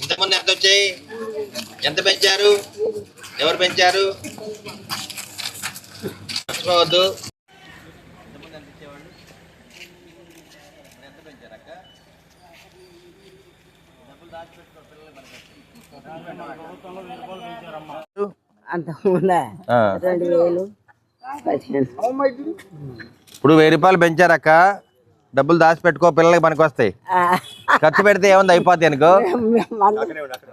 ఇంతకుముందు ఎంత వచ్చాయి? ఎంత పెంచారు? ఎవరు పెంచారు? మర్చిపోవద్దు. ఎంత పెంచారు అక్క? ఇప్పుడు వెయ్యి రూపాయలు పెంచారక్క. డబ్బులు దాచిపెట్టుకో పిల్లలకి పనికి వస్తాయి ఖర్చు పెడితే ఏముంది అయిపోద్ది అనుకో.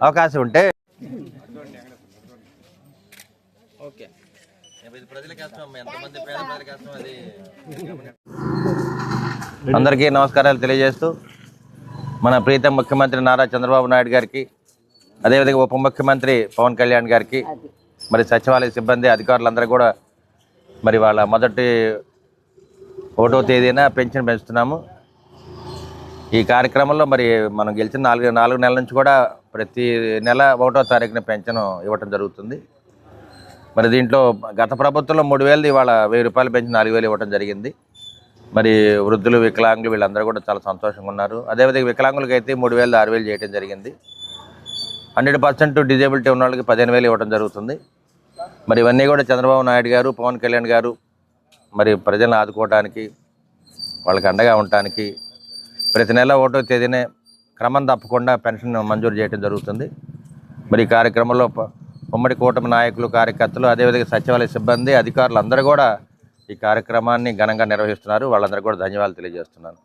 అవకాశం ఉంటే. ఓకే. అందరికీ నమస్కారాలు తెలియజేస్తూ మన ప్రీతం ముఖ్యమంత్రి నారా చంద్రబాబు నాయుడు గారికి అదేవిధంగా ఉప ముఖ్యమంత్రి పవన్ కళ్యాణ్ గారికి మరి సచివాలయ సిబ్బంది అధికారులందరూ కూడా మరి వాళ్ళ మొదటి ఒకటో తేదీన పెన్షన్ పెంచుతున్నాము. ఈ కార్యక్రమంలో మరి మనం గెలిచిన నాలుగు నాలుగు నెలల నుంచి కూడా ప్రతి నెల ఒకటో తారీఖున పెన్షన్ ఇవ్వటం జరుగుతుంది. మరి దీంట్లో గత ప్రభుత్వంలో మూడు వేలది ఇవాళ వెయ్యి రూపాయలు పెంచి నాలుగు వేలు ఇవ్వటం జరిగింది. మరి వృద్ధులు వికలాంగులు వీళ్ళందరూ కూడా చాలా సంతోషంగా ఉన్నారు. అదేవిధంగా వికలాంగులకి అయితే మూడు వేలు ఆరు వేలు చేయడం జరిగింది. హండ్రెడ్ పర్సెంట్ డిజేబిలిటీ ఉన్న వాళ్ళకి పదిహేను వేలు ఇవ్వడం జరుగుతుంది. మరి ఇవన్నీ కూడా చంద్రబాబు నాయుడు గారు పవన్ కళ్యాణ్ గారు మరి ప్రజలను ఆదుకోవడానికి వాళ్ళకి అండగా ఉండటానికి ప్రతి నెల ఒకటో తేదీనే క్రమం తప్పకుండా పెన్షన్ మంజూరు చేయడం జరుగుతుంది. మరి ఈ కార్యక్రమంలో ఉమ్మడి కూటమి నాయకులు కార్యకర్తలు అదేవిధంగా సచివాలయ సిబ్బంది అధికారులు అందరూ కూడా ఈ కార్యక్రమాన్ని ఘనంగా నిర్వహిస్తున్నారు. వాళ్ళందరికీ కూడా ధన్యవాదాలు తెలియజేస్తున్నాను.